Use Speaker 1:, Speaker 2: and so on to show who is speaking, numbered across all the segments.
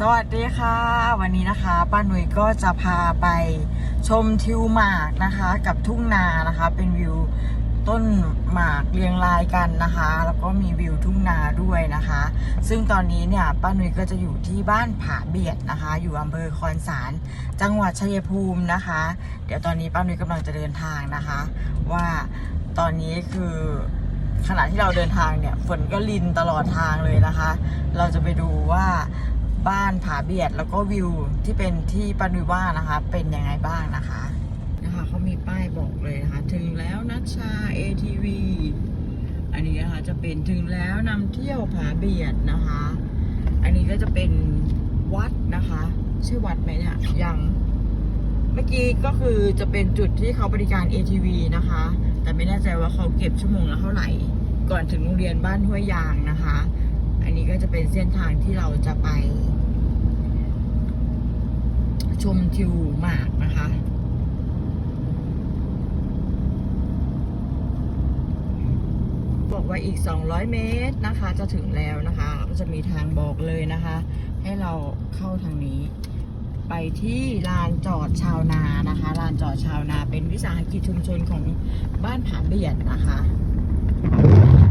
Speaker 1: สวัสดีค่ะ วันนี้นะคะป้าหนุ่ยก็จะพาไปชมทิวหมากนะคะ กับทุ่งนานะคะ เป็นวิวต้นหมากเรียงรายกันนะคะ แล้วก็มีวิวทุ่งนาด้วยนะคะ ซึ่งตอนนี้เนี่ยป้าหนุ่ยก็จะอยู่ที่บ้านผาเบียดนะคะ อยู่อำเภอคอนสาร จังหวัดชัยภูมินะคะ เดี๋ยวตอนนี้ป้าหนุ่ยกำลังจะเดินทางนะคะ ว่าตอนนี้คือขณะที่เราเดินทางเนี่ยฝนก็ลินตลอดทางเลยนะคะ เราจะไปดูว่า บ้านผาเบียดแล้วก็วิวที่เป็นที่ปานุว่านะคะ เป็นยังไงบ้างนะคะนะคะเขามีป้ายบอกเลยนะคะ ถึงแล้วนัชชา ATV อันนี้นะคะจะเป็นถึงแล้วนำเที่ยวผาเบียดนะคะ อันนี้ก็จะเป็นวัดนะคะ ชื่อวัดไหมเนี่ยยังเมื่อกี้ก็คือจะเป็นจุดที่เขาบริการ ATV นะคะ แต่ไม่แน่ใจว่าเขาเก็บชั่วโมงละเท่าไหร่ ก่อนถึงโรงเรียนบ้านห้วยยางนะคะ อันนี้ก็จะเป็นเส้นทางที่เราจะไป ชมทิวหมากนะคะ บอกว่าอีก 200 เมตรนะคะ จะถึงแล้วนะคะ ก็จะมีทางบอกเลยนะคะ ให้เราเข้าทางนี้ ไปที่ลานจอดชาวนานะคะ ลานจอดชาวนาเป็นวิสาหกิจชุมชนของบ้านผาเบียดนะคะนะคะ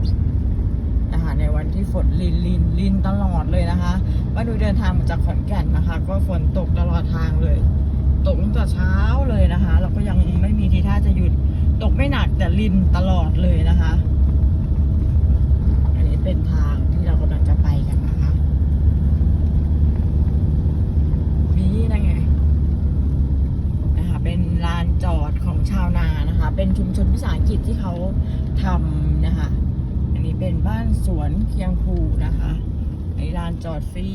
Speaker 1: ในวันที่ฝนลินลินลินตลอดเลยนะคะว่าดูเดินทางมาจากขอนแก่นนะคะ ก็ฝนตกตลอดทางเลย ตกตั้งแต่เช้าเลยนะคะแล้วก็ยังไม่มีทีท่าจะหยุดตกไม่หนักแต่ลินตลอดเลยนะคะ อันนี้เป็นทางที่เรากำลังจะไปกันนะคะนี่นะไงนะคะเป็นลานจอดของชาวนานะคะ เป็นชุมชนวิสาหกิจที่เขาทำนะคะ เป็นบ้านสวนเคียงภูนะคะในลานจอดฟรี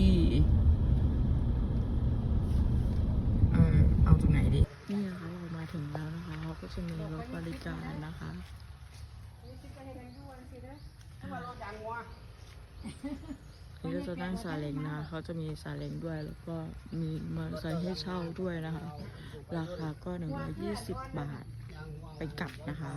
Speaker 1: เออเอาตรงไหนดีนี่นะคะเรามาถึงแล้วนะคะเขาก็จะมีรถบริการนะคะนี่ก็จะนั่งซาเล้งนะคะเขาจะมีซาเล้งด้วย แล้วก็มีมอเตอร์ไซค์ให้เช่าด้วยนะคะ ราคาก็120บาทไปกลับนะคะ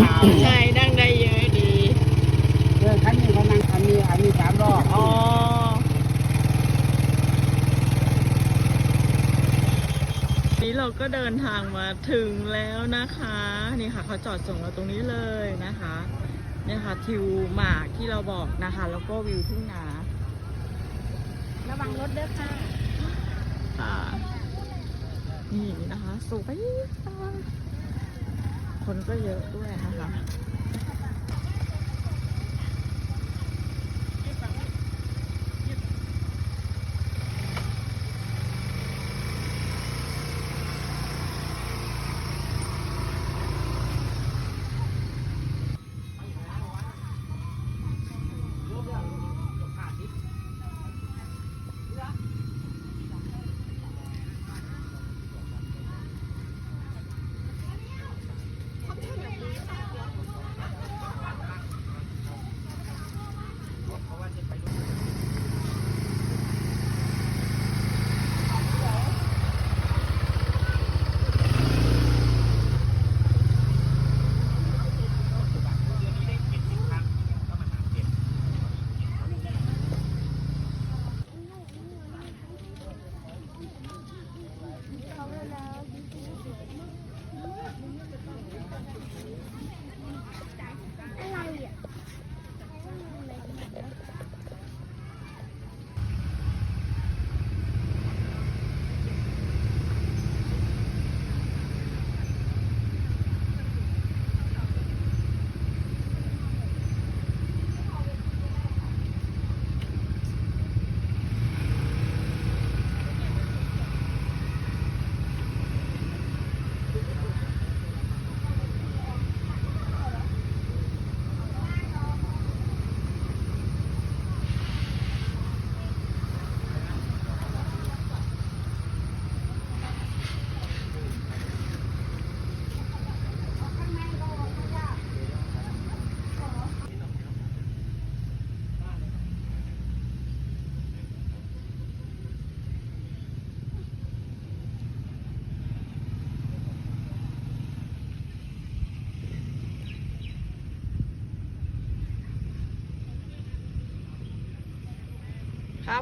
Speaker 2: หา
Speaker 1: ใช่นั่งได้เยอะดี
Speaker 2: เดินคันนี้เขานั่งอันนี้อันนี้สามรอบ
Speaker 1: อ๋อ นี้เราก็เดินทางมาถึงแล้วนะคะ นี่ค่ะเขาจอดส่งเราตรงนี้เลยนะคะเนี่ยค่ะทิวหมากที่เราบอกนะคะ แล้วก็วิวทุ่งนา
Speaker 3: ระวังรถเด้อค่ะ
Speaker 1: ค่ะ นี่นะคะสวยจัง คนก็เยอะด้วยนะคะ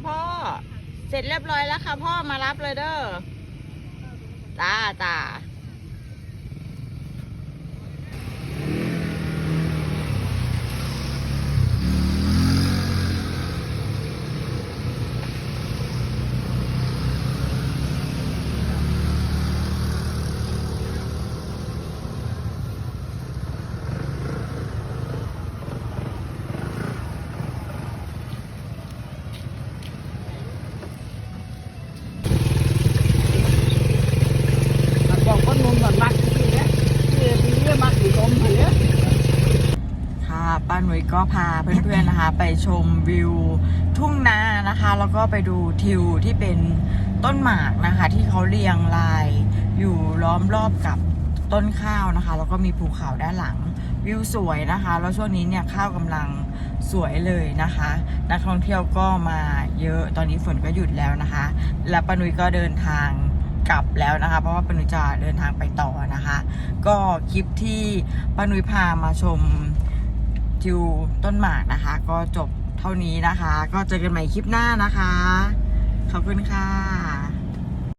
Speaker 1: พ่อ เสร็จเรียบร้อยแล้วค่ะพ่อมารับเลยเด้อจ้าจ้า
Speaker 2: บอกคนนุ่นก่อนมักที่เนี่ยที่นี่มักอยู่ตรงนี้
Speaker 1: ค่ะป้า หนุ่ยก็พาเพื่อนๆนะคะ ไปชมวิวทุ่งนานะคะ แล้วก็ไปดูทิวที่เป็นต้นหมากนะคะ ที่เขาเรียงรายอยู่ล้อมรอบกับต้นข้าวนะคะ แล้วก็มีภูเขาด้านหลังวิวสวยนะคะ แล้วช่วงนี้เนี่ยข้าวกำลังสวยเลยนะคะ นักท่องเที่ยวก็มาเยอะตอนนี้ฝนก็หยุดแล้วนะคะ และป้าหนุ่ยก็เดินทางกลับแล้วนะคะ เพราะว่าปนุยจะเดินทางไปต่อนะคะ ก็คลิปที่ปนุยพามาชม ทิวต้นหมากนะคะ ก็จบเท่านี้นะคะ ก็เจอกันใหม่คลิปหน้านะคะ ขอบคุณค่ะ